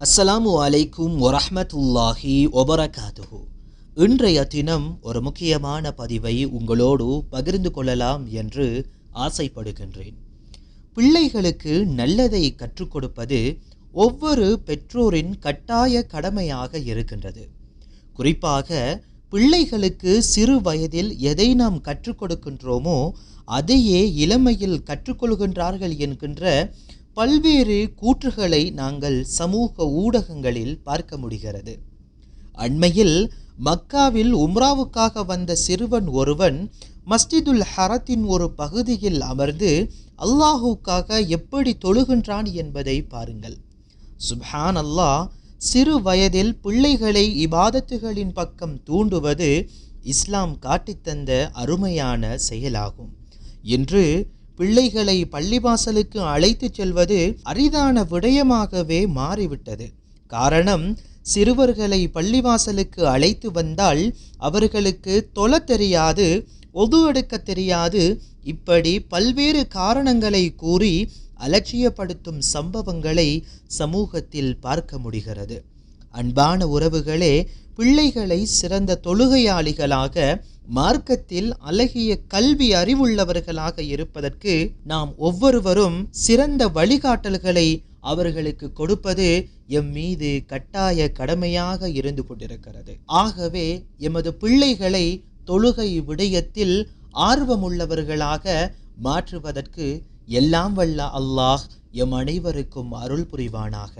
அஸ்ஸலாமு அலைக்கும் ஒரஹமத்துல்லாஹி ஒபரகாதுஹு இன்றைய தினம் ஒரு முக்கியமான பதிவை உங்களோடு பகிர்ந்து கொள்ளலாம் என்று ஆசைப்படுகின்றேன். பிள்ளைகளுக்கு நல்லதை கற்றுக் கொடுப்பது ஒவ்வொரு பெற்றோரின் கட்டாய கடமையாக இருக்கின்றது. குறிப்பாக பிள்ளைகளுக்கு சிறு வயதில் எதை நாம் கற்றுக் கொடுக்கின்றோமோ அதையே இளமையில் கற்றுக்கொள்கின்றார்கள் என்கின்ற பல்வேறு கூற்றுகளை நாங்கள் சமூக ஊடகங்களில் பார்க்க முடிகிறது. அண்மையில் மக்காவில் உம்ராவுக்காக வந்த சிறுவன் ஒருவன் மஸ்ஜிதுல் ஹரத்தின் ஒரு பகுதியில் அமர்ந்து அல்லாஹுக்காக எப்படி தொழுகின்றான் என்பதை பாருங்கள். சுப்ஹான் அல்லாஹ் சிறு வயதில் பிள்ளைகளை இபாதத்துகளின் பக்கம் தூண்டுவது இஸ்லாம் காட்டித்தந்த அருமையான செயலாகும். இன்று பிள்ளைகளை பள்ளிவாசலுக்கு அழைத்துச் செல்வது அரிதான விடயமாகவே மாறிவிட்டது. காரணம் சிறுவர்களை பள்ளிவாசலுக்கு அழைத்து வந்தால் அவர்களுக்கு தொல தெரியாது ஒது எடுக்க தெரியாது. இப்படி பல்வேறு காரணங்களை கூறி அலட்சியப்படுத்தும் சம்பவங்களை சமூகத்தில் பார்க்க முடிகிறது. அன்பான உறவுகளே பிள்ளைகளை சிறந்த தொழுகையாளிகளாக மார்க்கத்தில் அழகிய கல்வி அறிவுள்ளவர்களாக இருப்பதற்கு நாம் ஒவ்வொருவரும் சிறந்த வழிகாட்டல்களை அவர்களுக்கு கொடுப்பது எம் மீது கட்டாய கடமையாக இருந்து கொண்டிருக்கிறது. ஆகவே எமது பிள்ளைகளை தொழுகை விடயத்தில் ஆர்வமுள்ளவர்களாக மாற்றுவதற்கு எல்லாம் வல்ல அல்லாஹ் எம் அனைவருக்கும் அருள் புரிவானாக.